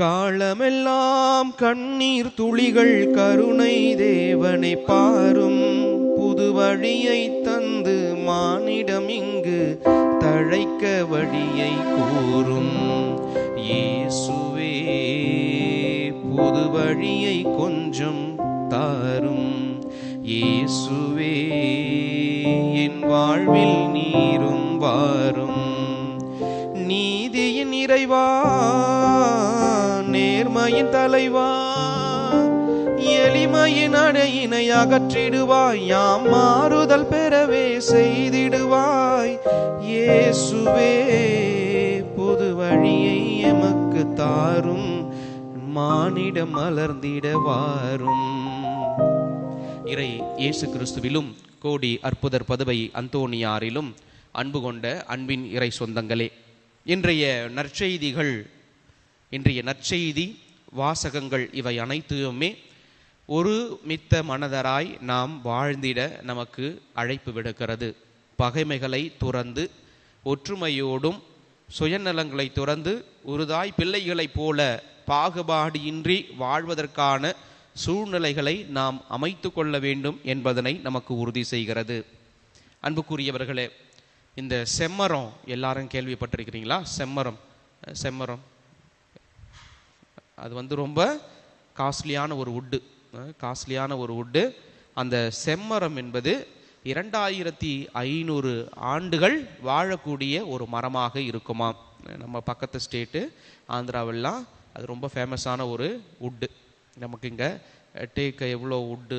காலமெல்லாம் கண்ணீர் துளிகள் கருணை தேவனை பாரும். புது வழியை தந்து மானிடம் இங்கு தழைக்க வழியை கூறும். இயேசுவே புது வழியை கொஞ்சம் தாரும். இயேசுவே என் வாழ்வில் நீரும் வாரும். நீதியின் இறைவா நேர்மையின் தலைவா எளிமையின் அடையினை அகற்றிடுவாய். யாம் மாறுதல் பெறவே செய்திடுவாய். இயேசுவே புது வழியை எமக்கு தாரும். மானிடம் மலர்ந்திட வாரும். இறை இயேசு கிறிஸ்துவிலும் கோடி அற்புதர் பதவை அந்தோணியாரிலும் அன்பு கொண்ட அன்பின் இறை சொந்தங்களே இன்றைய நற்செய்திகள் இன்றைய நற்செய்தி வாசகங்கள் இவை அனைத்துமே ஒரு மித்த மனதராய் நாம் வாழ்ந்திட நமக்கு அழைப்பு விடுக்கிறது. பகைமைகளை துறந்து ஒற்றுமையோடும் சுயநலங்களை துறந்து உருதாய் பிள்ளைகளைப் போல பாகுபாடியின்றி வாழ்வதற்கான சூழ்நிலைகளை நாம் அமைத்து கொள்ள வேண்டும் என்பதனை நமக்கு உறுதி செய்கிறது. அன்புக்குரியவர்களே இந்த செம்மரம் எல்லாரும் கேள்விப்பட்டிருக்கிறீங்களா? செம்மரம் செம்மரம். அது வந்து ரொம்ப காஸ்ட்லியான ஒரு உட்டு காஸ்ட்லியான ஒரு உட்டு அந்த செம்மரம் என்பது இரண்டாயிரத்தி ஐநூறு ஆண்டுகள் வாழக்கூடிய ஒரு மரமாக இருக்குமாம் நம்ம பக்கத்து ஸ்டேட்டு ஆந்திராவெல்லாம் அது ரொம்ப ஃபேமஸான ஒரு உட்டு நமக்கு இங்கே டேக்கு எவ்வளோ உட்டு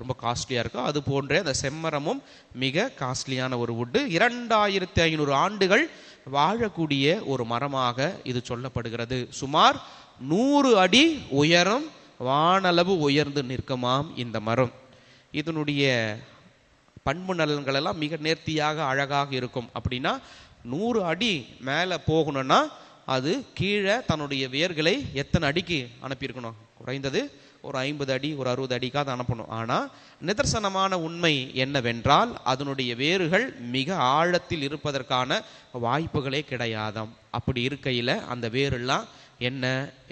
ரொம்ப காஸ்ட்லியாக இருக்கோ அது போன்ற அந்த செம்மரமும் மிக காஸ்ட்லியான ஒரு உட்டு இரண்டாயிரத்தி ஐநூறு ஆண்டுகள் வாழக்கூடிய ஒரு மரமாக இது சொல்லப்படுகிறது. சுமார் நூறு அடி உயரம் வானளவு உயர்ந்து நிற்குமாம் இந்த மரம். இதனுடைய பண்பு நலன்கள் எல்லாம் மிக நேர்த்தியாக அழகாக இருக்கும். அப்படின்னா நூறு அடி மேலே போகணும்னா அது கீழே தன்னுடைய வேர்களை எத்தனை அடிக்கு அனுப்பியிருக்கணும்? குறைந்தது ஒரு ஐம்பது அடி ஒரு அறுபது அடிக்காவது அனுப்பணும். ஆனால் நிதர்சனமான உண்மை என்னவென்றால் அதனுடைய வேர்கள் மிக ஆழத்தில் இருப்பதற்கான வாய்ப்புகளே கிடையாதாம். அப்படி இருக்கையில் அந்த வேரெல்லாம் என்ன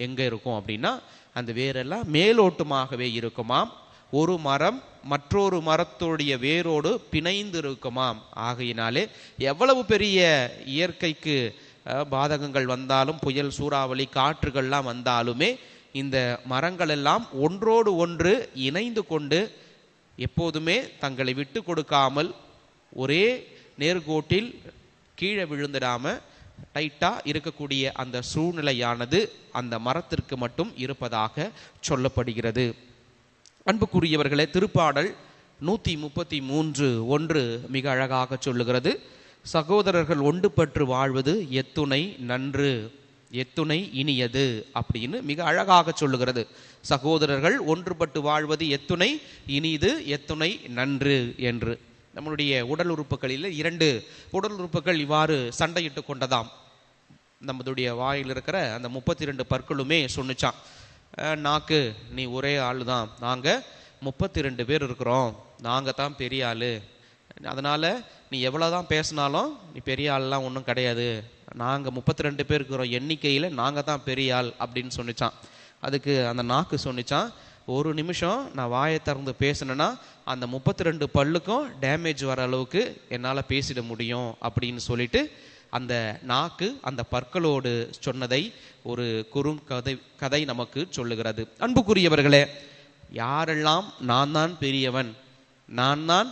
எங்கே இருக்கும் அப்படின்னா அந்த வேரெல்லாம் மேலோட்டமாகவே இருக்குமாம். ஒரு மரம் மற்றொரு மரத்துடைய வேரோடு பிணைந்து இருக்குமாம் ஆகையினாலே எவ்வளவு பெரிய இயற்கைக்கு பாதகங்கள் வந்தாலும் புயல் சூறாவளி காற்றுகள்லாம் வந்தாலுமே இந்த மரங்கள் எல்லாம் ஒன்றோடு ஒன்று இணைந்து கொண்டு எப்போதுமே தங்களை விட்டு கொடுக்காமல் ஒரே நேர்கோட்டில் கீழே விழுந்துடாம டைட்டாக இருக்கக்கூடிய அந்த சூழ்நிலையானது அந்த மரத்திற்கு மட்டும் இருப்பதாக சொல்லப்படுகிறது. அன்புக்குரியவர்களே திருப்பாடல் நூற்றி முப்பத்தி மூன்று ஒன்று மிக அழகாக சொல்லுகிறது. சகோதரர்கள் ஒன்றுபற்று வாழ்வது எத்துணை நன்று. எத்துணை இனியது அப்படின்னு மிக அழகாக சொல்லுகிறது. சகோதரர்கள் ஒன்றுபட்டு வாழ்வது எத்துணை இனிது எத்துணை நன்று என்று. நம்மளுடைய உடல் உறுப்புகளில் இரண்டு உடல் உறுப்புகள் இவ்வாறு சண்டையிட்டு கொண்டதாம். நம்மளுடைய வாயில் இருக்கிற அந்த முப்பத்தி ரெண்டு பற்களுமே சொன்னிச்சான் நாக்கு நீ ஒரே ஆள் தான் நாங்கள் முப்பத்தி ரெண்டு பேர் இருக்கிறோம். நாங்கள் தான் பெரிய ஆள். அதனால் நீ எவ்வளோ தான் பேசினாலும் நீ பெரிய ஆள்லாம் ஒன்றும் கிடையாது. நாங்கள் முப்பத்தி ரெண்டு பேர் இருக்கிறோம். எண்ணிக்கையில் நாங்கள் தான் பெரிய ஆள் அப்படின்னு சொன்னிச்சான். அதுக்கு அந்த நாக்கு சொன்னிச்சான். ஒரு நிமிஷம் நான் வாயை திறந்து பேசினேன்னா அந்த முப்பத்தி ரெண்டு பல்லுக்கும் டேமேஜ் வர அளவுக்கு என்னால் பேசிட முடியும் அப்படின்னு சொல்லிட்டு அந்த நாக்கு அந்த பற்களோடு சொன்னதை ஒரு குறுங்கதை கதை நமக்கு சொல்லுகிறது. அன்புக்குரியவர்களே யாரெல்லாம் நான் தான் பெரியவன் நான் தான்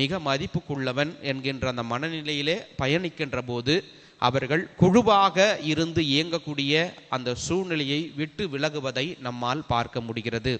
மிக மதிப்புக்குள்ளவன் என்கின்ற அந்த மனநிலையிலே பயணிக்கின்ற போது அவர்கள் குழுவாக இருந்து இயங்கக்கூடிய அந்த சூழ்நிலையை விட்டு விலகுவதை நம்மால் பார்க்க முடிகிறது.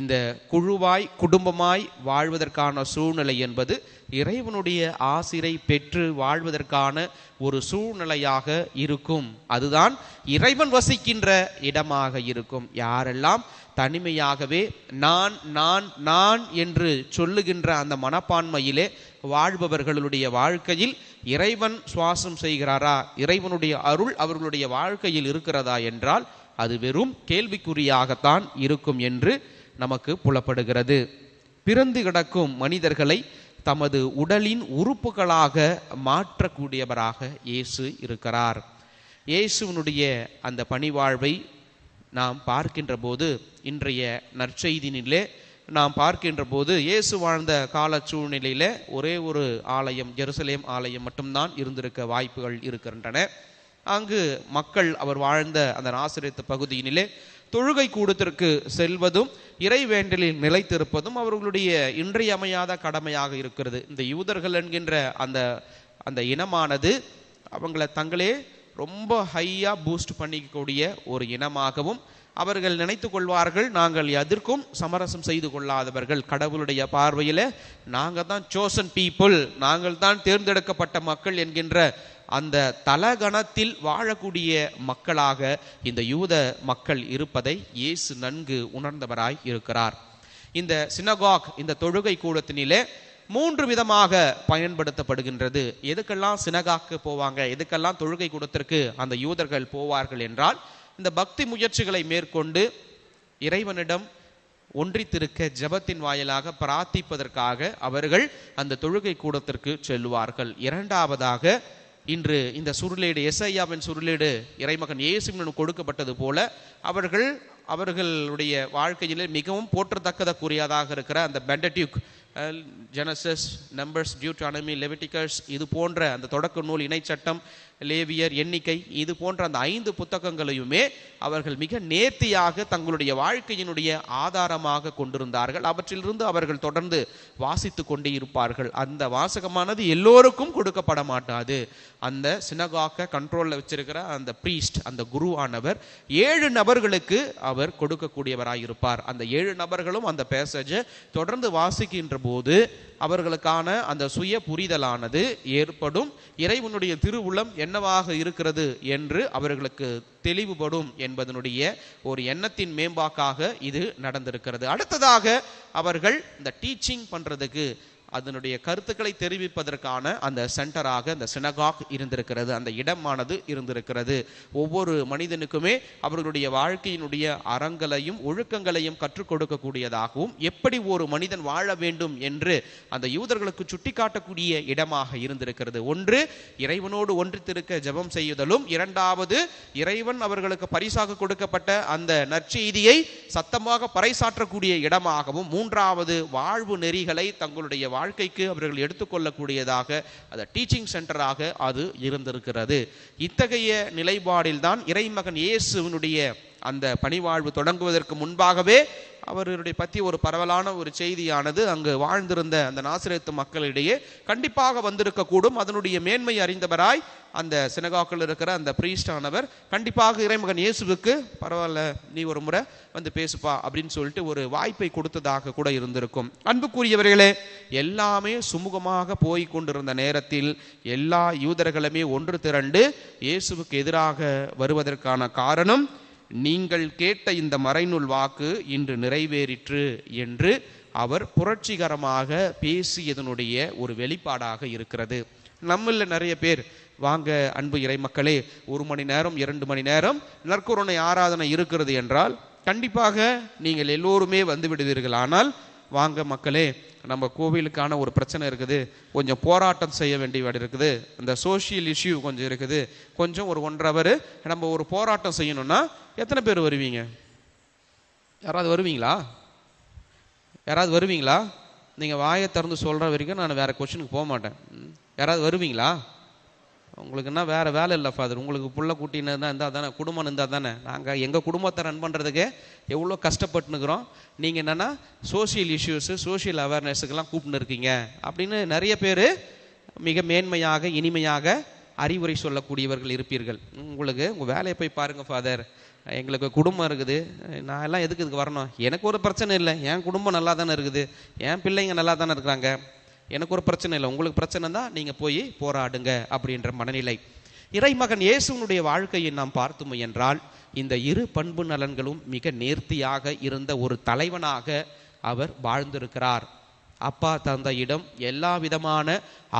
இந்த குழுவாய் குடும்பமாய் வாழ்வதற்கான சூழ்நிலை என்பது இறைவனுடைய ஆசிரை பெற்று வாழ்வதற்கான ஒரு சூழ்நிலையாக இருக்கும். அதுதான் இறைவன் வசிக்கின்ற இடமாக இருக்கும். யாரெல்லாம் தனிமையாகவே நான் நான் நான் என்று சொல்லுகின்ற அந்த மனப்பான்மையிலே வாழ்பவர்களுடைய வாழ்க்கையில் இறைவன் சுவாசம் செய்கிறாரா? இறைவனுடைய அருள் அவர்களுடைய வாழ்க்கையில் இருக்கிறதா என்றால் அது வெறும் கேள்விக்குறியாகத்தான் இருக்கும் என்று நமக்கு புலப்படுகிறது. பிறந்து கிடக்கும் மனிதர்களை தமது உடலின் உறுப்புகளாக மாற்றக்கூடியவராக இயேசு இருக்கிறார். இயேசுவினுடைய அந்த பணிவாழ்வை நாம் பார்க்கின்ற போது இன்றைய நற்செய்தினிலே நாம் பார்க்கின்ற போது இயேசு வாழ்ந்த கால சூழ்நிலையில ஒரே ஒரு ஆலயம் ஜெருசலேம் ஆலயம் மட்டும்தான் இருந்திருக்க வாய்ப்புகள் இருக்கின்றன. அங்கு மக்கள் அவர் வாழ்ந்த அந்த ஆசிரியத்த பகுதியினிலே தொழுகை கூடத்திற்கு செல்வதும் இறைவேண்டலில் நிலைத்திருப்பதும் அவர்களுடைய இன்றியமையாத கடமையாக இருக்கிறது. இந்த யூதர்கள் என்கின்ற அந்த அந்த இனமானது அவங்கள தங்களே ரொம்ப ஹையாக பூஸ்ட் பண்ணிக்கக்கூடிய ஒரு இனமாகவும் அவர்கள் நினைத்து கொள்வார்கள். நாங்கள் எதற்கும் சமரசம் செய்து கொள்ளாதவர்கள். கடவுளுடைய பார்வையில் நாங்கள் தான் சோசன் பீப்புள் நாங்கள் தான் தேர்ந்தெடுக்கப்பட்ட மக்கள் என்கின்ற அந்த தலகணத்தில் வாழக்கூடிய மக்களாக இந்த யூத மக்கள் இருப்பதை இயேசு நன்கு உணர்ந்தவராய் இருக்கிறார். இந்த சினகாக் இந்த தொழுகை கூடத்தினிலே மூன்று விதமாக பயன்படுத்தப்படுகின்றது. எதுக்கெல்லாம் சினகாக்கு போவாங்க? எதுக்கெல்லாம் தொழுகை கூடத்திற்கு அந்த யூதர்கள் போவார்கள் என்றால் இந்த பக்தி முயற்சிகளை மேற்கொண்டு இறைவனிடம் ஒன்றித்திருக்க ஜெபத்தின் வாயிலாக பிரார்த்திப்பதற்காக அவர்கள் அந்த தொழுகை கூடத்திற்கு செல்வார்கள் இரண்டாவதாக இன்று இந்த சுருளீடு எஸ்ஐயாவின் சுருளீடு இறைமகன் இயேசுமனு கொடுக்கப்பட்டது போல அவர்கள் அவர்களுடைய வாழ்க்கையிலே மிகவும் போற்றத்தக்கதற்குரியதாக இருக்கிற அந்த Pentateuch Genesis Numbers Deuteronomy Leviticus இது போன்ற அந்த தொடக்க நூல் இணைச்சட்டம் லேவியர் எண்ணிக்கை இது போன்ற அந்த ஐந்து புத்தகங்களையுமே அவர்கள் மிக நேர்த்தியாக தங்களுடைய வாழ்க்கையினுடைய ஆதாரமாக கொண்டிருந்தார்கள். அவற்றிலிருந்து அவர்கள் தொடர்ந்து வாசித்து கொண்டே இருப்பார்கள். அந்த வாசகமானது எல்லோருக்கும் கொடுக்கப்பட மாட்டாது. அந்த சினகாக்க கண்ட்ரோலில் வச்சிருக்கிற அந்த பிரீஸ்ட் அந்த குருவானவர் ஏழு நபர்களுக்கு அவர் கொடுக்கக்கூடியவராயிருப்பார். அந்த ஏழு நபர்களும் அந்த பேசேஜை தொடர்ந்து வாசிக்கின்ற போது அவர்களுக்கான அந்த சுய புரிதலானது ஏற்படும். இறைவனுடைய திருவுளம் என்னவாக இருக்கிறது என்று அவர்களுக்கு தெளிவுபடும் என்பதனுடைய ஒரு எண்ணத்தின் மேம்பாக்காக இது நடந்திருக்கிறது. அடுத்ததாக அவர்கள் இந்த டீச்சிங் பண்ணுறதுக்கு அதனுடைய கருத்துக்களை தெரிவிப்பதற்கான அந்த சென்டராக அந்த சினகாக் இருந்திருக்கிறது. அந்த இடமானது இருந்திருக்கிறது. ஒவ்வொரு மனிதனுக்குமே அவர்களுடைய வாழ்க்கையினுடைய அறங்களையும் ஒழுக்கங்களையும் கற்றுக் கொடுக்கக்கூடியதாகவும் எப்படி ஒரு மனிதன் வாழ வேண்டும் என்று அந்த யூதர்களுக்கு சுட்டிக்காட்டக்கூடிய இடமாக இருந்திருக்கிறது. ஒன்று இறைவனோடு ஒன்றித்திருக்க ஜெபம் செய்யுதலும் இரண்டாவது இறைவன் அவர்களுக்கு பரிசாக கொடுக்கப்பட்ட அந்த நற்செய்தியை சத்தமாக பறைசாற்றக்கூடிய இடமாகவும் மூன்றாவது வாழ்வு நெறிகளை தங்களுடைய வாழ்க்கைக்கு அவர்கள் எடுத்துக்கொள்ளக்கூடியதாக அந்த டீச்சிங் சென்டராக அது இருந்திருக்கிறது. இத்தகைய நிலைப்பாடில்தான் இறைமகன் இயேசுவினுடைய அந்த பணிவாழ்வு தொடங்குவதற்கு முன்பாகவே அவருடைய பற்றி ஒரு பரவலான ஒரு செய்தியானது அங்கு வாழ்ந்திருந்த அந்த நாசிரியத்து மக்களிடையே கண்டிப்பாக வந்திருக்கக்கூடும். அதனுடைய மேன்மை அறிந்தவராய் அந்த சினகாக்கள் இருக்கிற அந்த பிரீஸ்டானவர் கண்டிப்பாக இறைமகன் இயேசுவுக்கு பரவாயில்ல நீ ஒரு முறை வந்து பேசுப்பா அப்படின்னு சொல்லிட்டு ஒரு வாய்ப்பை கொடுத்ததாக கூட இருந்திருக்கும். அன்புக்குரியவர்களே எல்லாமே சுமூகமாக போய் கொண்டிருந்த நேரத்தில் எல்லா யூதர்களுமே ஒன்று திரண்டு இயேசுவுக்கு எதிராக வருவதற்கான காரணம் நீங்கள் கேட்ட இந்த மறைநூல் வாக்கு இன்று நிறைவேறிற்று என்று அவர் புரட்சிகரமாக பேசியதனுடைய ஒரு வெளிப்பாடாக இருக்கிறது. நம்மள நிறைய பேர் வாங்க அன்பு இறை மக்களே ஒரு மணி நேரம் இரண்டு மணி நேரம் நற்கருணை ஆராதனை இருக்கிறது என்றால் கண்டிப்பாக நீங்கள் எல்லோருமே வந்து விடுவீர்கள். ஆனால் வாங்க மக்களே நம்ம கோவிலுக்கான ஒரு பிரச்சனை இருக்குது. கொஞ்சம் போராட்டம் செய்ய வேண்டிய இருக்குது. இந்த சோஷியல் இஷ்யூ கொஞ்சம் இருக்குது. கொஞ்சம் ஒரு ஒன்றரை ஹவர் நம்ம ஒரு போராட்டம் செய்யணும்னா எத்தனை பேர் வருவீங்க? யாராவது வருவீங்களா? யாராவது வருவீங்களா? நீங்கள் வாயை திறந்து சொல்கிற வரைக்கும் நான் வேறு கொஷனுக்கு போக மாட்டேன். யாராவது வருவீங்களா? உங்களுக்கு என்ன வேறு வேலை இல்லை ஃபாதர் உங்களுக்கு புள்ள குட்டின்னு தான் இருந்தால் தானே குடும்பம் இருந்தால் தானே. நாங்கள் எங்கள் குடும்பத்தை ரன் பண்ணுறதுக்கு எவ்வளோ கஷ்டப்பட்டுனுக்குறோம் நீங்கள் என்னென்னா சோஷியல் இஷ்யூஸு சோஷியல் அவேர்னஸுக்கெல்லாம் கூப்பிட்டு இருக்கீங்க. அப்படின்னு நிறைய பேர் மிக மேன்மையாக இனிமையாக அறிவுரை சொல்லக்கூடியவர்கள் இருப்பீர்கள். உங்களுக்கு உங்கள் வேலையை போய் பாருங்கள் ஃபாதர் எங்களுக்கு குடும்பம் இருக்குது. நான் எல்லாம் எதுக்கு இதுக்கு வரணும்? எனக்கு ஒரு பிரச்சனை இல்லை. என் குடும்பம் நல்லா தானே இருக்குது. என் பிள்ளைங்க நல்லா தானே இருக்கிறாங்க. எனக்கு ஒரு பிரச்சனை இல்லை. உங்களுக்கு பிரச்சனை தான் நீங்கள் போய் போராடுங்க அப்படின்ற மனநிலை. இறைமகன் இயேசுனுடைய வாழ்க்கையை நாம் பார்த்தோம் என்றால் இந்த இரு பண்பு நலன்களும் மிக நேர்த்தியாக இருந்த ஒரு தலைவனாக அவர் வாழ்ந்திருக்கிறார். அப்பா தந்தையிடம் எல்லா விதமான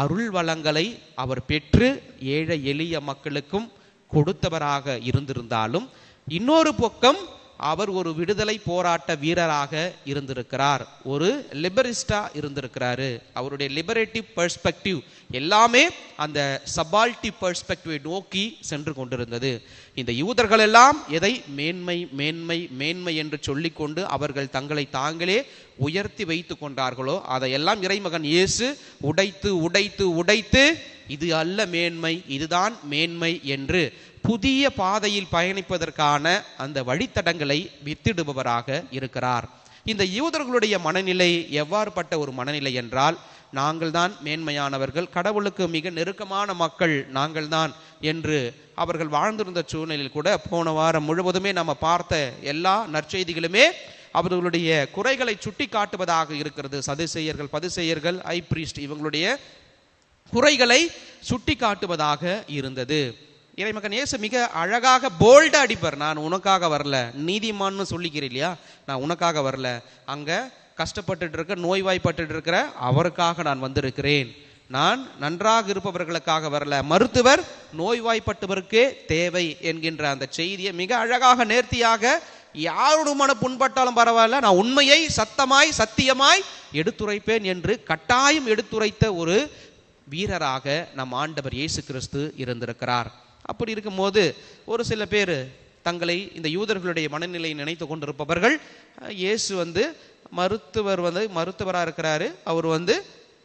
அருள் வளங்களை அவர் பெற்று ஏழை எளிய மக்களுக்கும் கொடுத்தவராக இருந்திருந்தாலும் இன்னொரு பக்கம் அவர் ஒரு விடுதலை போராட்ட வீரராக இருந்திருக்கிறார். ஒரு லிபரிஸ்டா இருந்திருக்கிறாரு. அவருடைய லிபரேட்டிவ் பெர்ஸ்பெக்டிவ் எல்லாமே அந்த சபால்டி பெர்ஸ்பெக்டிவை நோக்கி சென்று கொண்டிருந்தது. இந்த யூதர்கள் எல்லாம் எதை மேன்மை மேன்மை மேன்மை என்று சொல்லிக்கொண்டு அவர்கள் தங்களை தாங்களே உயர்த்தி வைத்து கொண்டார்களோ அதையெல்லாம் இறைமகன் இயேசு உடைத்து உடைத்து உடைத்து இது அல்ல மேன்மை இதுதான் மேன்மை என்று புதிய பாதையில் பயணிப்பதற்கான அந்த வழித்தடங்களை வித்திடுபவராக இருக்கிறார். இந்த யூதர்களுடைய மனநிலை எவ்வாறுபட்ட ஒரு மனநிலை என்றால் நாங்கள் தான் மேன்மையானவர்கள் கடவுளுக்கு மிக நெருக்கமான மக்கள் நாங்கள் தான் என்று அவர்கள் வாழ்ந்திருந்த சூழ்நிலையில் கூட போன வாரம் முழுவதுமே நம்ம பார்த்த எல்லா நற்செய்திகளுமே அவர்களுடைய குறைகளை சுட்டி காட்டுவதாக இருக்கிறது. சதுசெயர்கள் பதுசெயர்கள் ஐ பிரீஸ்ட் இவங்களுடைய குறைகளை சுட்டி காட்டுவதாக இருந்தது. இறைமகன் ஏசு மிக அழகாக போல்டா அடிப்பார். நான் உனக்காக வரல நீதிமான்னு சொல்லிக்கிறேன் இல்லையா? நான் உனக்காக வரல. அங்கே கஷ்டப்பட்டுட்டு இருக்க நோய்வாய்ப்பட்டு இருக்கிற அவருக்காக நான் வந்திருக்கிறேன். நான் நன்றாக இருப்பவர்களுக்காக வரல. மருத்துவர் நோய்வாய்ப்பட்டவருக்கே தேவை என்கின்ற அந்த செய்தியை மிக அழகாக நேர்த்தியாக யாரோட மன புண்பட்டாலும் பரவாயில்ல. நான் உண்மையை சத்தமாய் சத்தியமாய் எடுத்துரைப்பேன் என்று கட்டாயம் எடுத்துரைத்த ஒரு வீரராக நம் ஆண்டவர் இயேசு கிறிஸ்து இருந்திருக்கிறார். அப்படி இருக்கும்போது ஒரு சில பேர் தங்களை இந்த யூதர்களுடைய மனநிலையை நினைத்து கொண்டிருப்பவர்கள் இயேசு வந்து மருத்துவர் வந்து மருத்துவராக இருக்கிறாரு. அவர் வந்து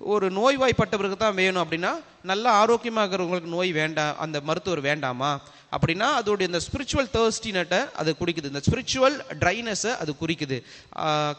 ஒரு நோய்வாய்ப்பட்டவருக்கு தான் வேணும் அப்படின்னா நல்ல ஆரோக்கியமாக இருக்கிறவங்களுக்கு நோய் வேண்டாம் அந்த மருத்துவர் வேண்டாமா? அப்படின்னா அதோடைய இந்த ஸ்பிரிச்சுவல் தேர்ஸ்டினட்டை அது குறிக்குது இந்த ஸ்பிரிச்சுவல் ட்ரைனஸை அது குறிக்குது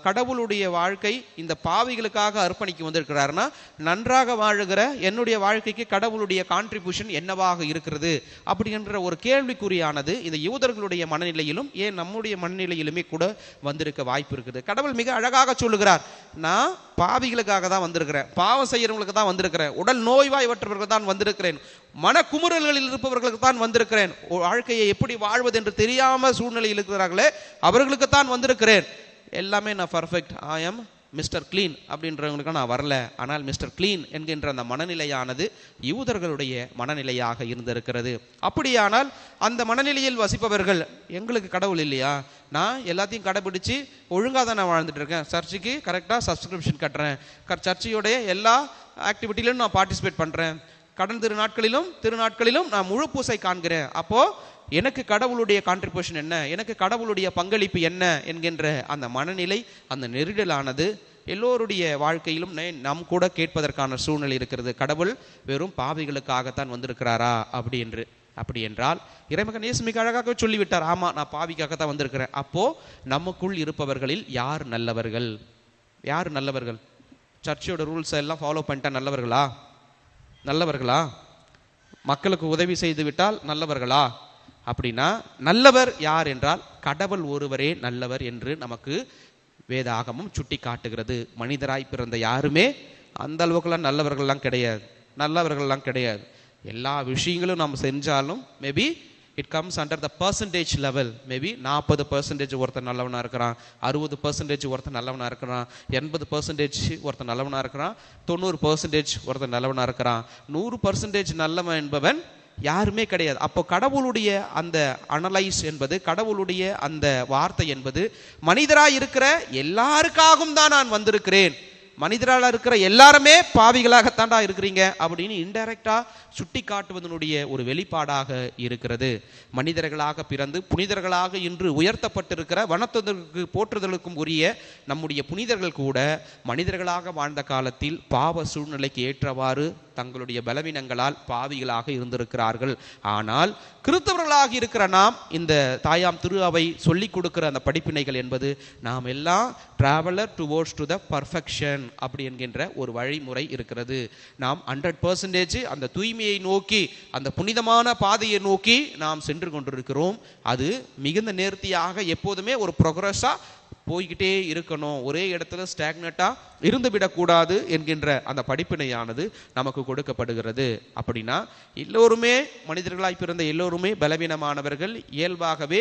கடவுளுடைய வாழ்க்கை இந்த பாவிகளுக்காக அர்ப்பணிக்கு வந்திருக்கிறாருன்னா நன்றாக வாழுகிற என்னுடைய வாழ்க்கைக்கு கடவுளுடைய கான்ட்ரிபியூஷன் என்னவாக இருக்கிறது? அப்படின்ற ஒரு கேள்விக்குறியானது இந்த யூதர்களுடைய மனநிலையிலும் ஏன் நம்முடைய மனநிலையிலுமே கூட வந்திருக்க வாய்ப்பு இருக்குது. கடவுள் மிக அழகாக சொல்லுகிறார் நான் பாவிகளுக்காக தான் வந்திருக்கிறேன். பாவம் செய்கிறவங்களுக்கு தான் வந்திருக்கிறேன். உடல் நோய்வாய்வற்றவர்களுக்கு தான் வந்திருக்கிறேன். மனக்குமுறல்களில் இருப்பவர்களுக்கு தான் வந்திருக்கிறேன். வாழ்க்கையை எப்படி வாழ்வது என்று தெரியாமல் சூழ்நிலையில் இருக்கிறார்களே அவர்களுக்கு தான் வந்திருக்கிறேன். எல்லாமே நான் perfect I am mister clean அப்படின்றவங்களுக்கு நான் வரல. ஆனால் மிஸ்டர் கிளீன் என்கின்ற அந்த மனநிலையானது யூதர்களுடைய மனநிலையாக இருந்திருக்கிறது. அப்படியானால் அந்த மனநிலையில் வசிப்பவர்கள் எங்களுக்கு கடவுள் இல்லையா? நான் எல்லாத்தையும் கடைபிடிச்சு ஒழுங்காக தான் நான் வாழ்ந்துட்டு இருக்கேன். சர்ச்சுக்கு கரெக்டாக சப்ஸ்கிரிப்ஷன் கட்டுறேன். க- சர்ச்சையோடைய எல்லா ஆக்டிவிட்டியிலும் நான் பார்ட்டிசிபேட் பண்ணுறேன் கடன் திருநாட்களிலும் திருநாட்களிலும் நான் முழு பூசை காண்கிறேன். அப்போ எனக்கு கடவுளுடைய கான்ட்ரிபியூஷன் என்ன? எனக்கு கடவுளுடைய பங்களிப்பு என்ன? என்கின்ற அந்த மனநிலை அந்த நெருடலானது எல்லோருடைய வாழ்க்கையிலும் நே- கூட கேட்பதற்கான சூழ்நிலை இருக்கிறது. கடவுள் வெறும் பாவிகளுக்காகத்தான் வந்திருக்கிறாரா? அப்படி என்று அப்படி என்றால் இறைமகன் இயேசு மிக அழகாக சொல்லிவிட்டார். ஆமா நான் பாவிக்காக தான் வந்திருக்கிறேன். அப்போ நமக்குள் இருப்பவர்களில் யார் நல்லவர்கள்? யார் நல்லவர்கள்? சர்ச்சோட ரூல்ஸ் எல்லாம் ஃபாலோ பண்ணிட்டா நல்லவர்களா? நல்லவர்களா? மக்களுக்கு உதவி செய்து விட்டால் நல்லவர்களா? அப்படின்னா நல்லவர் யார் என்றால் கடவுள் ஒருவரே நல்லவர் என்று நமக்கு வேதாகமும் சுட்டி காட்டுகிறது மனிதராய் பிறந்த யாருமே அந்த அளவுக்குலாம் நல்லவர்கள்லாம் கிடையாது. நல்லவர்கள்லாம் கிடையாது. எல்லா விஷயங்களும் நாம் செஞ்சாலும் maybe it comes under the percentage level maybe நாற்பது பர்சன்டேஜ் ஒருத்தர் நல்லவனாக இருக்கிறான் அறுபது பர்சன்டேஜ் ஒருத்தர் நல்லவனாக இருக்கிறான் எண்பது பர்சன்டேஜ் ஒருத்தன் நல்லவனாக இருக்கிறான் தொண்ணூறு பர்சன்டேஜ் ஒருத்தன் நல்லவனாக இருக்கிறான். நூறு பர்சன்டேஜ் நல்லவன் என்பவன் யாருமே கிடையாது. அப்போ கடவுளுடைய அந்த அனலைஸ் என்பது கடவுளுடைய அந்த வார்த்தை என்பது மனிதராக இருக்கிற எல்லாருக்காகவும் தான் நான் வந்திருக்கிறேன். மனிதரால் இருக்கிற எல்லாருமே பாவிகளாகத்தாண்டா இருக்கிறீங்க அப்படின்னு இன்டைரக்டாக சுட்டி காட்டுவதனுடைய ஒரு வெளிப்பாடாக இருக்கிறது. மனிதர்களாக பிறந்து புனிதர்களாக இன்று உயர்த்தப்பட்டிருக்கிற வனத்துதற்கு போற்றுதலுக்கும் உரிய நம்முடைய புனிதர்கள் கூட மனிதர்களாக வாழ்ந்த காலத்தில் பாவ சூழ்நிலைக்கு ஏற்றவாறு தங்களுடைய பலவீனங்களால் பாவிகளாக இருந்திருக்கிறார்கள். ஆனால் கிறிஸ்தவர்களாக இருக்கிற நாம் இந்த தாயாம் திரு அவை சொல்லிக் கொடுக்கிற அந்த படிப்பினைகள் என்பது நாம் எல்லாம் traveller towards to the perfection அப்படி என்கின்ற ஒரு வழிமுறை இருக்கிறது. நாம் ஹண்ட்ரட் பர்சன்டேஜ் அந்த தூய்மையை நோக்கி அந்த புனிதமான பாதையை நோக்கி நாம் சென்று கொண்டிருக்கிறோம். அது மிகுந்த நேர்த்தியாக எப்போதுமே ஒரு ப்ரொக்ரஸாக போய்கிட்டே இருக்கணும். ஒரே இடத்துல ஸ்டாக்னட்டாக இருந்து விடக்கூடாது என்கின்ற அந்த படிப்பினையானது நமக்கு கொடுக்கப்படுகிறது. அப்படின்னா எல்லோருமே மனிதர்களாய் பிறந்த எல்லோருமே பலவீனமானவர்கள் இயல்பாகவே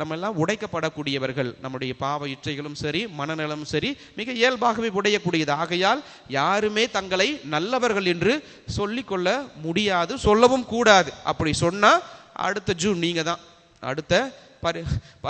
நம்ம எல்லாம் உடைக்கப்படக்கூடியவர்கள். நம்முடைய பாவ இச்சைகளும் சரி மனநலம் சரி மிக இயல்பாகவே உடையக்கூடியது. ஆகையால் யாருமே தங்களை நல்லவர்கள் என்று சொல்லிக்கொள்ள முடியாது சொல்லவும் கூடாது. அப்படி சொன்னா அடுத்த ஜூன் நீங்க தான் அடுத்த பரு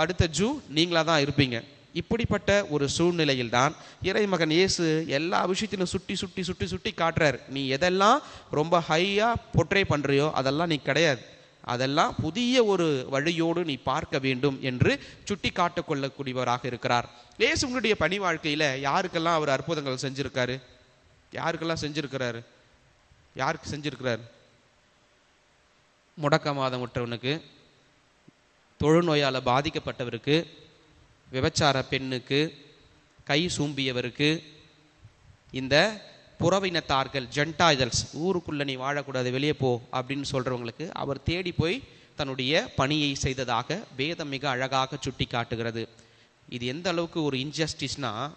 அடுத்த ஜூ நீங்களா தான் இருப்பீங்க. இப்படிப்பட்ட ஒரு சூழ்நிலையில் தான் இறைமகன் இயேசு எல்லா விஷயத்திலும் சுட்டி சுட்டி சுட்டி சுட்டி காட்டுறாரு. நீ எதெல்லாம் ரொம்ப ஹையாக பொற்றை பண்ணுறியோ அதெல்லாம் நீ கிடையாது. அதெல்லாம் புதிய ஒரு வழியோடு நீ பார்க்க வேண்டும் என்று சுட்டி காட்டக்கொள்ளக்கூடியவராக இருக்கிறார். இயேசுனுடைய பணி வாழ்க்கையில யாருக்கெல்லாம் அவர் அற்புதங்கள் செஞ்சுருக்காரு? யாருக்கெல்லாம் செஞ்சுருக்கிறாரு? யாருக்கு செஞ்சிருக்கிறார்? முடக்கமாதம் விட்டவனுக்கு தொழுநோயால் பாதிக்கப்பட்டவருக்கு விபச்சார பெண்ணுக்கு கை சூம்பியவருக்கு இந்த புறவினத்தார்கள் ஜென்டாய்தல்ஸ் ஊருக்குள்ள நீ வாழக்கூடாது வெளியே போ அப்படின்னு சொல்கிறவங்களுக்கு அவர் தேடி போய் தன்னுடைய பணியை செய்ததாக வேதம் மிக அழகாக சுட்டி காட்டுகிறது இது எந்த அளவுக்கு ஒரு இன்ஜஸ்டிஸ்னால்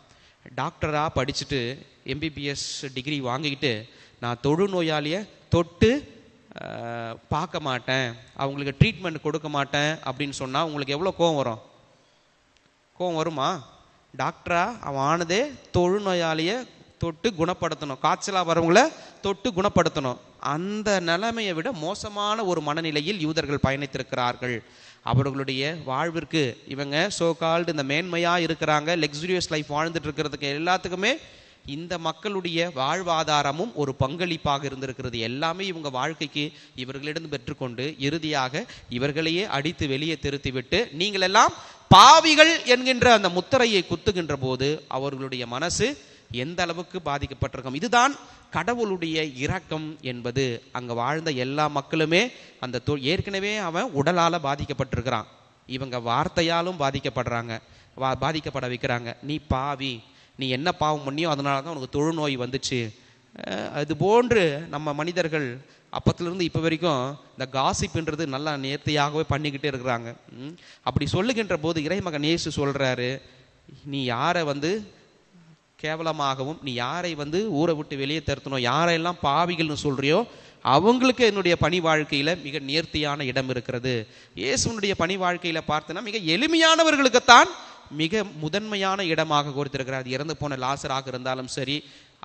டாக்டராக படிச்சுட்டு எம்பிபிஎஸ் டிகிரி வாங்கிக்கிட்டு நான் தொழுநோயாளியை தொட்டு பார்க்க மாட்டேன் அவங்களுக்கு ட்ரீட்மெண்ட் கொடுக்க மாட்டேன் அப்படின்னு சொன்னால் உங்களுக்கு எவ்வளோ கோவம் வரும்? கோவம் வருமா? டாக்டரா அவன் ஆனதே தொழுநோயாளியை தொட்டு குணப்படுத்தணும். காய்ச்சலாக வரவங்கள தொட்டு குணப்படுத்தணும். அந்த நிலைமையை விட மோசமான ஒரு மனநிலையில் யூதர்கள் பயணித்திருக்கிறார்கள். அவர்களுடைய வாழ்விற்கு இவங்க சோ கால்டு இந்த மேன்மையாக இருக்கிறாங்க லக்ஸுரியஸ் லைஃப் வாழ்ந்துட்டு இருக்கிறதுக்கு எல்லாத்துக்குமே இந்த மக்களுடைய வாழ்வாதாரமும் ஒரு பங்களிப்பாக இருந்திருக்கிறது. எல்லாமே இவங்க வாழ்க்கைக்கு இவர்களிடம் பெற்றுக்கொண்டு இறுதியாக இவர்களையே அடித்து வெளியே திருத்திவிட்டு நீங்கள் எல்லாம் பாவிகள் என்கின்ற அந்த முத்திரையை குத்துகின்ற போது அவர்களுடைய மனசு எந்த அளவுக்கு பாதிக்கப்பட்டிருக்கும்? இதுதான் கடவுளுடைய இரக்கம் என்பது. அங்கே வாழ்ந்த எல்லா மக்களுமே அந்த தொ- ஏற்கனவே அவன் உடலால் பாதிக்கப்பட்டிருக்கிறான். இவங்க வார்த்தையாலும் பாதிக்கப்படுறாங்க. வா பாதிக்கப்பட வைக்கிறாங்க. நீ பாவி. நீ என்ன பாவம் பண்ணியோ அதனால தான் உனக்கு தொழுநோய் வந்துச்சு. அது போன்று நம்ம மனிதர்கள் அப்பத்துலேருந்து இப்போ வரைக்கும் இந்த காசிப்புன்றது நல்லா நேர்த்தியாகவே பண்ணிக்கிட்டே இருக்கிறாங்க. அப்படி சொல்லுகின்ற போது இறைமகன் இயேசு சொல்கிறாரு நீ யாரை வந்து கேவலமாகவும் நீ யாரை வந்து ஊரை விட்டு வெளியே தருத்தணும் யாரையெல்லாம் பாவிகள்னு சொல்கிறியோ அவங்களுக்கு என்னுடைய பணி வாழ்க்கையில் மிக நேர்த்தியான இடம் இருக்கிறது. இயேசுனுடைய பணி வாழ்க்கையில் பார்த்தோன்னா மிக எளிமையானவர்களுக்குத்தான் மிக முதன்மையான இடமாக கொடுத்திருக்கிறார். அது இறந்து போன லாசராக இருந்தாலும் சரி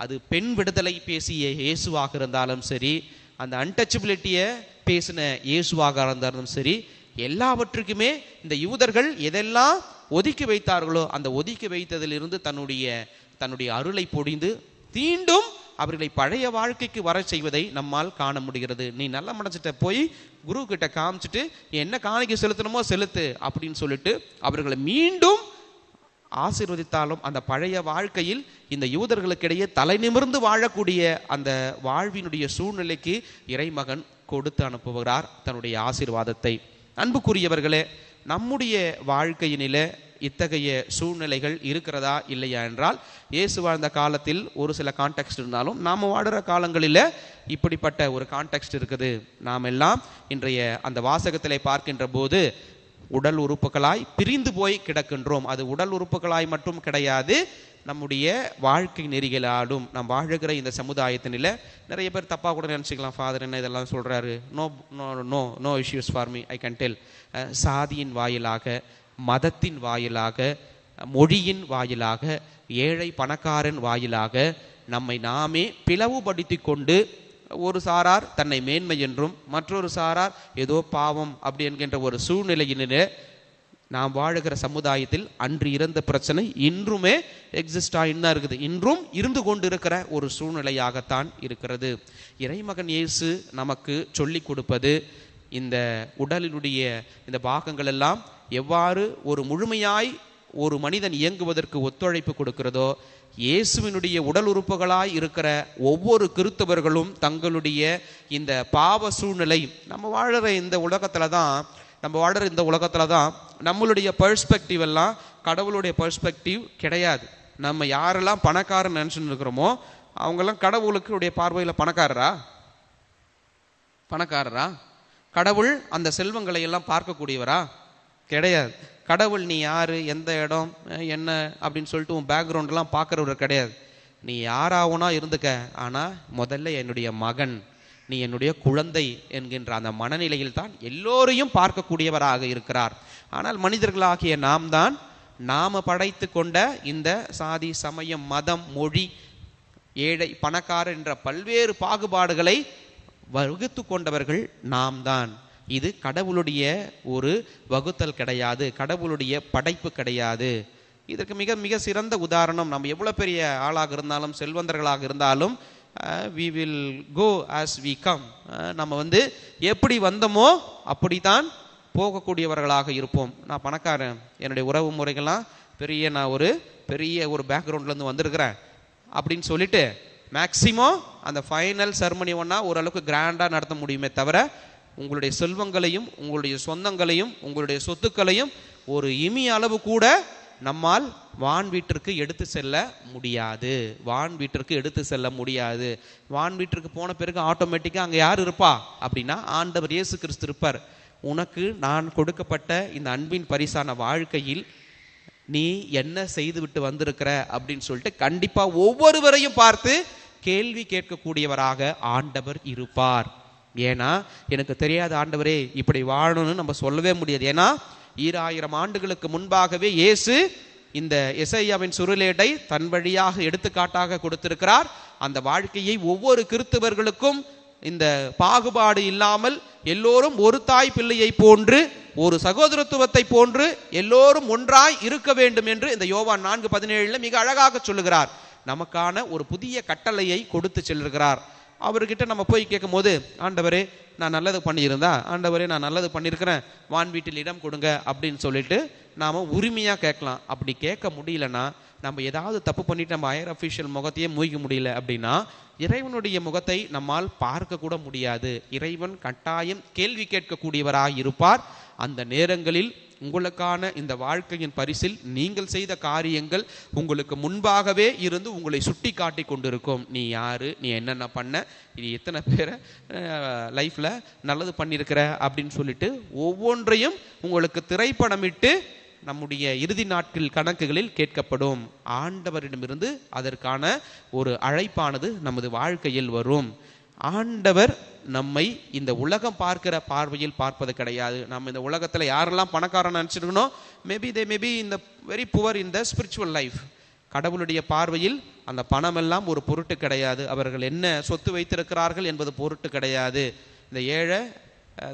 அது பெண் விடுதலை பேசிய இயேசுவாக இருந்தாலும் சரி அந்த அன்டச்சபிலிட்டியை பேசின இயேசுவாக இருந்தாலும் சரி எல்லாவற்றுக்குமே இந்த யூதர்கள் எதெல்லாம் ஒதுக்கி வைத்தார்களோ அந்த ஒதுக்கி வைத்ததிலிருந்து தன்னுடைய தன்னுடைய அருளை பொடிந்து தீண்டும் அவர்களை பழைய வாழ்க்கைக்கு வர செய்வதை நம்மால் காண முடிகிறது. நீ நல்ல மனசிட்ட போய் குரு கிட்ட காமிச்சிட்டு என்ன காணிக்கை செலுத்தணுமோ செலுத்து அப்படின்னு சொல்லிட்டு அவர்களை மீண்டும் ஆசீர்வதித்தாலும் அந்த பழைய வாழ்க்கையில் இந்த யூதர்களுக்கிடையே தலை நிமிர்ந்து வாழக்கூடிய அந்த வாழ்வினுடைய சூழ்நிலைக்கு இறைமகன் கொடுத்து அனுப்புகிறார் தன்னுடைய ஆசீர்வாதத்தை. அன்புக்குரியவர்களே நம்முடைய வாழ்க்கையினில இத்தகைய சூழ்நிலைகள் இருக்கிறதா இல்லையா என்றால் இயேசு வாழ்ந்த காலத்தில் ஒரு சில கான்டெக்ட் இருந்தாலும் நாம் வாடுற காலங்களில் இப்படிப்பட்ட ஒரு கான்டெக்ட் இருக்குது. நாம் எல்லாம் இன்றைய அந்த வாசகத்திலே பார்க்கின்ற போது உடல் உறுப்புகளாய் பிரிந்து போய் கிடக்கின்றோம். அது உடல் உறுப்புகளாய் மட்டும் கிடையாது நம்முடைய வாழ்க்கை நெறிகளாலும் நாம் வாழுகிற இந்த சமுதாயத்தினில நிறைய பேர் தப்பாக கூட நினச்சிக்கலாம். ஃபாதர் என்ன இதெல்லாம் சொல்கிறாரு no no no no issues for me I can tell சாதியின் வாயிலாக மதத்தின் வாயிலாக மொழியின் வாயிலாக ஏழை பணக்காரன் வாயிலாக நம்மை நாமே பிளவுபடுத்தி கொண்டு ஒரு சாரார் தன்னை மேன்மை என்றும் மற்றொரு சாரார் ஏதோ பாவம் அப்படி என்கின்ற ஒரு சூழ்நிலையினே நாம் வாழுகிற சமுதாயத்தில் அன்று இருந்த பிரச்சனை இன்றுமே எக்ஸிஸ்ட் ஆகின்னு இருக்குது. இன்றும் இருந்து கொண்டிருக்கிற ஒரு சூழ்நிலையாகத்தான் இருக்கிறது. இறைமகன் இயேசு நமக்கு சொல்லி கொடுப்பது இந்த உடலினுடைய இந்த பாகங்கள் எல்லாம் எவ்வாறு ஒரு முழுமையாய் ஒரு மனிதன் இயங்குவதற்கு ஒத்துழைப்பு கொடுக்கிறதோ இயேசுவினுடைய உடல் உறுப்புகளாய் இருக்கிற ஒவ்வொரு கிறித்தவர்களும் தங்களுடைய இந்த பாவ சூழ்நிலை நம்ம வாழ்கிற இந்த உலகத்தில் தான் நம்ம வாழ்கிற இந்த உலகத்தில் தான் நம்மளுடைய பர்ஸ்பெக்டிவ் எல்லாம் கடவுளுடைய பர்ஸ்பெக்டிவ் கிடையாது. நம்ம யாரெல்லாம் பணக்காரன் நினச்சின்னு இருக்கிறோமோ அவங்கெல்லாம் கடவுளுக்கு உடைய பார்வையில் பணக்காரரா? பணக்காரரா? கடவுள் அந்த செல்வங்களை எல்லாம் பார்க்கக்கூடியவரா? கிடையாது. கடவுள் நீ யார் எந்த இடம் என்ன அப்படின்னு சொல்லிட்டு உன் பேக்ரவுண்ட்லாம் பார்க்குறவர் கிடையாது. நீ யாராவனா இருந்துக்க ஆனால் முதல்ல என்னுடைய மகன் நீ என்னுடைய குழந்தை என்கின்ற அந்த மனநிலையில் தான் எல்லோரையும் பார்க்கக்கூடியவராக இருக்கிறார். ஆனால் மனிதர்களாகிய நாம் தான் நாம் படைத்து கொண்ட இந்த சாதி சமயம் மதம் மொழி ஏழை பணக்காரர் என்ற பல்வேறு பாகுபாடுகளை வகுத்து கொண்டவர்கள் நாம் தான். இது கடவுளுடைய ஒரு வகுத்தல் கிடையாது கடவுளுடைய படைப்பு கிடையாது. இதற்கு மிக மிக சிறந்த உதாரணம் நம்ம எவ்வளோ பெரிய ஆளாக இருந்தாலும் செல்வந்தர்களாக இருந்தாலும் we will go as we come நம்ம வந்து எப்படி வந்தோமோ அப்படித்தான் போகக்கூடியவர்களாக இருப்போம். நான் பணக்காரன் என்னுடைய உறவு முறைகள்லாம் பெரிய நான் ஒரு பெரிய ஒரு பேக்ரவுண்ட்லேருந்து வந்திருக்கிறேன். அப்படின்னு சொல்லிட்டு மேக்சிமம் அந்த ஃபைனல் செர்மனி ஒன்றா ஓரளவுக்கு கிராண்டாக நடத்த முடியுமே தவிர உங்களுடைய செல்வங்களையும் உங்களுடைய சொந்தங்களையும் உங்களுடைய சொத்துக்களையும் ஒரு இமி அளவு கூட நம்மால் வான் வீட்டிற்கு எடுத்து செல்ல முடியாது. வான் வீட்டிற்கு எடுத்து செல்ல முடியாது. வான் வீட்டிற்கு போன பிறகு ஆட்டோமேட்டிக்காக அங்கே யார் இருப்பா? அப்படின்னா ஆண்டவர் இயேசு கிறிஸ்து இருப்பார். உனக்கு நான் கொடுக்கப்பட்ட இந்த அன்பின் பரிசான வாழ்க்கையில் நீ என்ன செய்துவிட்டு வந்திருக்கிற? அப்படின்னு சொல்லிட்டு கண்டிப்பாக ஒவ்வொருவரையும் பார்த்து கேள்வி கேட்கக்கூடியவராக ஆண்டவர் இருப்பார். ஏன்னா எனக்கு தெரியாத ஆண்டவரே இப்படி வாழணும்னு நம்ம சொல்லவே முடியாது. ஏன்னா ஈராயிரம் ஆண்டுகளுக்கு முன்பாகவே இயேசு இந்த இசையாவின் சுருளேடை தன் வழியாக எடுத்துக்காட்டாக கொடுத்திருக்கிறார். அந்த வாழ்க்கையை ஒவ்வொரு கிறிஸ்தவர்களுக்கும் இந்த பாகுபாடு இல்லாமல் எல்லோரும் ஒரு தாய் பிள்ளையை போன்று ஒரு சகோதரத்துவத்தை போன்று எல்லோரும் ஒன்றாய் இருக்க வேண்டும் என்று இந்த யோவான் நான்கு பதினேழுல மிக அழகாக சொல்லுகிறார். நமக்கான ஒரு புதிய கட்டளையை கொடுத்து செல்கிறார் அவர்கிட்ட நம்ம போய் கேட்கும் போது ஆண்டவரே நான் நல்லது பண்ணியிருந்தா ஆண்டவரே நான் நல்லது பண்ணியிருக்கிறேன் வான் வீட்டில் இடம் கொடுங்க அப்படின்னு சொல்லிட்டு நாம் உரிமையாக கேட்கலாம். அப்படி கேட்க முடியலன்னா நம்ம ஏதாவது தப்பு பண்ணிட்டு நம்ம ஹையர் அஃபீஷியல் முகத்தையே மூழ்க முடியல அப்படின்னா இறைவனுடைய முகத்தை நம்மால் பார்க்கக்கூட முடியாது. இறைவன் கட்டாயம் கேள்வி கேட்கக்கூடியவராக இருப்பார் அந்த நேரங்களில் உங்களுக்கான இந்த வாழ்க்கையின் பரிசில் நீங்கள் செய்த காரியங்கள் உங்களுக்கு முன்பாகவே இருந்து உங்களை சுட்டி காட்டி கொண்டிருக்கும். நீ யாரு? நீ என்னென்ன பண்ண? நீ எத்தனை பேரை லைஃப்ல நல்லது பண்ணியிருக்கிற? அப்படின்னு சொல்லிட்டு ஒவ்வொன்றையும் உங்களுக்கு திரைப்படமிட்டு நம்முடைய இறுதி நாட்கள் கணக்குகளில் கேட்கப்படும். ஆண்டவரிடமிருந்து அதற்கான ஒரு அழைப்பானது நமது வாழ்க்கையில் வரும். ஆண்டவர் நம்மை இந்த உலகம் பார்க்கிற பார்வையில் பார்ப்பது கிடையாது. நம்ம இந்த உலகத்தில் யாரெல்லாம் பணக்காரன் நினச்சிருக்கணும் மேபி தே மேபி இந்த very poor in the spiritual life கடவுளுடைய பார்வையில் அந்த பணம் எல்லாம் ஒரு பொருட்டு கிடையாது. அவர்கள் என்ன சொத்து வைத்திருக்கிறார்கள் என்பது பொருட்டு கிடையாது. இந்த ஏழை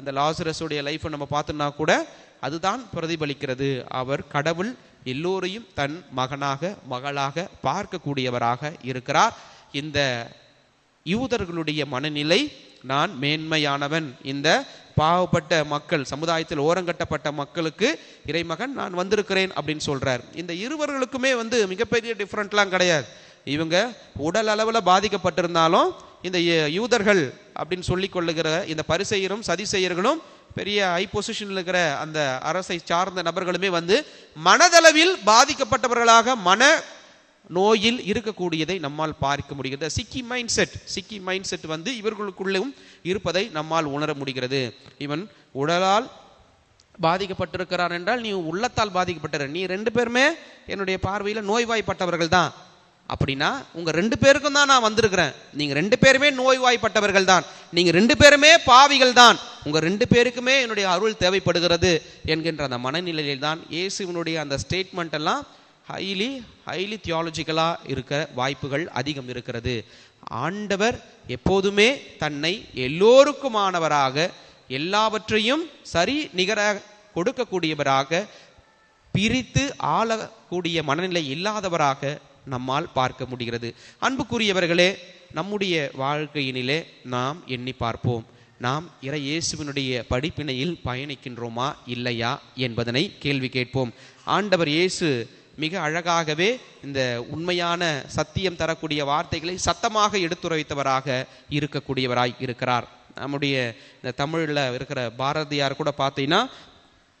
இந்த லாசரஸுடைய லைஃப்பை நம்ம பார்த்தோம்னா கூட அதுதான் பிரதிபலிக்கிறது. அவர் கடவுள் எல்லோரையும் தன் மகனாக மகளாக பார்க்கக்கூடியவராக இருக்கிறார். இந்த யூதர்களுடைய மனநிலை நான் மேன்மையானவன். இந்த பாவப்பட்ட மக்கள் சமுதாயத்தில் ஓரங்கட்டப்பட்ட மக்களுக்கு இறைமகன் நான் வந்திருக்கிறேன் அப்படின்னு சொல்றார். இந்த இருவர்களுக்குமே வந்து மிகப்பெரிய டிஃப்ரெண்ட்லாம் கிடையாது. இவங்க உடல் அளவில் பாதிக்கப்பட்டிருந்தாலும் இந்த யூதர்கள் அப்படின்னு சொல்லி கொள்ளுகிற இந்த பரிசெயரும் சதிசெயர்களும் பெரிய ஹை பொசிஷனில் இருக்கிற அந்த அரசை சார்ந்த நபர்களுமே வந்து மனதளவில் பாதிக்கப்பட்டவர்களாக மன நோயில் இருக்கக்கூடியதை நம்மால் பார்க்க முடிகிறது. சிக்கி மைண்ட் செட் சிக்கி மைண்ட் செட் வந்து இவர்களுக்குள்ளும் இருப்பதை நம்மால் உணர முடிகிறது. இவன் உடலால் பாதிக்கப்பட்டிருக்கிறான் என்றால் நீ உள்ளத்தால் பாதிக்கப்பட்டிருக்க நீ ரெண்டு பேருமே என்னுடைய பார்வையில் நோய்வாய்ப்பட்டவர்கள் தான் அப்படின்னா உங்க ரெண்டு பேருக்கும் தான் நான் வந்திருக்கிறேன். நீங்க ரெண்டு பேருமே நோய்வாய்ப்பட்டவர்கள் தான் நீங்க ரெண்டு பேருமே பாவிகள் தான் உங்க ரெண்டு பேருக்குமே என்னுடைய அருள் தேவைப்படுகிறது என்கின்ற அந்த மனநிலையில் தான் இயேசுவினுடைய அந்த ஸ்டேட்மெண்ட் எல்லாம் ஹைலி ஹைலி தியாலஜிக்கலாக இருக்க வாய்ப்புகள் அதிகம் இருக்கிறது. ஆண்டவர் எப்போதுமே தன்னை எல்லோருக்குமானவராக எல்லாவற்றையும் சரி நிகராக கொடுக்கக்கூடியவராக பிரித்து ஆளக்கூடிய மனநிலை இல்லாதவராக நம்மால் பார்க்க முடிகிறது. அன்புக்குரியவர்களே நம்முடைய வாழ்க்கையினிலே நாம் எண்ணி பார்ப்போம். நாம் இறை இயேசுவினுடைய படிப்பினையில் பயணிக்கின்றோமா இல்லையா என்பதனை கேள்வி கேட்போம். ஆண்டவர் இயேசு மிக அழகாகவே இந்த உண்மையான சத்தியம் தரக்கூடிய வார்த்தைகளை சத்தமாக எடுத்துரைத்தவராக இருக்கக்கூடியவராய் இருக்கிறார். நம்முடைய இந்த தமிழில் இருக்கிற பாரதியார் கூட பார்த்தீங்கன்னா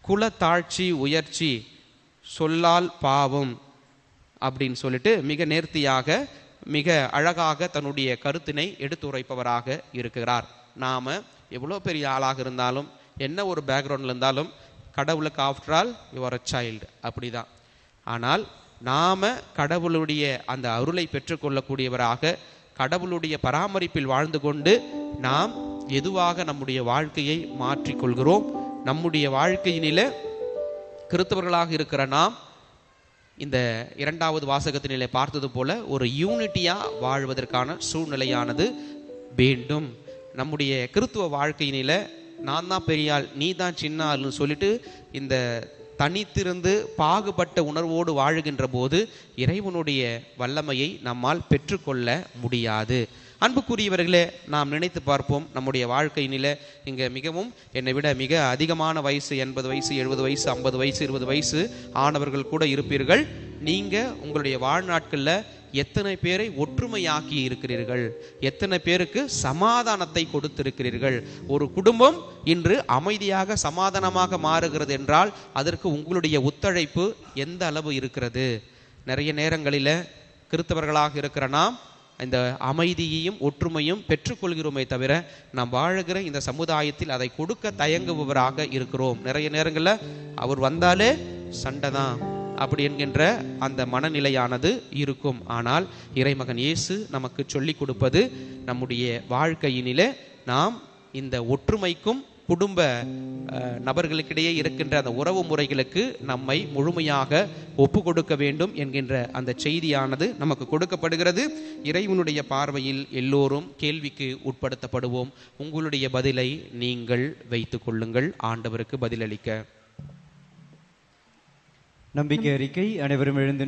குலத்தாழ்ச்சி உயர்ச்சி சொல்லால் பாவம் அப்படின்னு சொல்லிட்டு மிக நேர்த்தியாக மிக அழகாக தன்னுடைய கருத்தினை எடுத்துரைப்பவராக இருக்கிறார். நாம் எவ்வளோ பெரிய ஆளாக இருந்தாலும் என்ன ஒரு பேக்ரவுண்டில் இருந்தாலும் கடவுளுக்கு after all your a child அப்படிதான். ஆனால் நாம கடவுளுடைய அந்த அருளை பெற்றுக்கொள்ளக்கூடியவராக கடவுளுடைய பராமரிப்பில் வாழ்ந்து கொண்டு நாம் எதுவாக நம்முடைய வாழ்க்கையை மாற்றிக்கொள்கிறோம் நம்முடைய வாழ்க்கையினில கிறிஸ்தவர்களாக இருக்கிற நாம் இந்த இரண்டாவது வாசகத்தினிலே பார்த்தது போல ஒரு யூனிட்டியா வாழ்வதற்கான சூழ்நிலையானது வேண்டும். நம்முடைய கிறித்துவ வாழ்க்கையினில நான் தான் பெரியாள் நீ தான் சின்ன ஆள்னு சொல்லிட்டு இந்த தனித்திருந்து பாகுபட்ட உணர்வோடு வாழுகின்ற போது இறைவனுடைய வல்லமையை நம்மால் பெற்றுக்கொள்ள முடியாது. அன்புக்குரியவர்களே நாம் நினைத்து பார்ப்போம் நம்முடைய வாழ்க்கையினில இங்கே மிகவும் என்னை விட மிக அதிகமான வயசு எண்பது வயசு எழுபது வயசு ஐம்பது வயசு இருபது வயசு ஆனவர்கள் கூட இருப்பீர்கள். நீங்கள் உங்களுடைய வாழ்நாட்களில் எத்தனை பேரை ஒற்றுமையாக்கி இருக்கிறீர்கள்? எத்தனை பேருக்கு சமாதானத்தை கொடுத்திருக்கிறீர்கள்? ஒரு குடும்பம் இன்று அமைதியாக சமாதானமாக மாறுகிறது என்றால் அதற்கு உங்களுடைய ஒத்துழைப்பு எந்த அளவு இருக்கிறது? நிறைய நேரங்களில் கிறித்தவர்களாக இருக்கிற நாம் இந்த அமைதியையும் ஒற்றுமையும் பெற்றுக்கொள்கிறோமே தவிர நாம் வாழுகிற இந்த சமுதாயத்தில் அதை கொடுக்க தயங்குபவராக இருக்கிறோம். நிறைய நேரங்களில் அவர் வந்தாலே சண்டை தான். அப்படி என்கின்ற அந்த மனநிலையானது இருக்கும். ஆனால் இறைமகன் இயேசு நமக்கு சொல்லிக் கொடுப்பது நம்முடைய வாழ்க்கையினிலே நாம் இந்த ஒற்றுமைக்கும் குடும்ப நபர்களுக்கிடையே இருக்கின்ற அந்த உறவு முறைகளுக்கு நம்மை முழுமையாக ஒப்பு கொடுக்க வேண்டும் என்கின்ற அந்த செய்தியானது நமக்கு கொடுக்கப்படுகிறது. இறைவனுடைய பார்வையில் எல்லோரும் கேள்விக்கு உட்படுத்தப்படுவோம். உங்களுடைய பதிலை நீங்கள் வைத்துக் கொள்ளுங்கள். ஆண்டவருக்கு பதிலளிக்க. நம்பிக்கை அறிக்கை அனைவரும் எழுந்து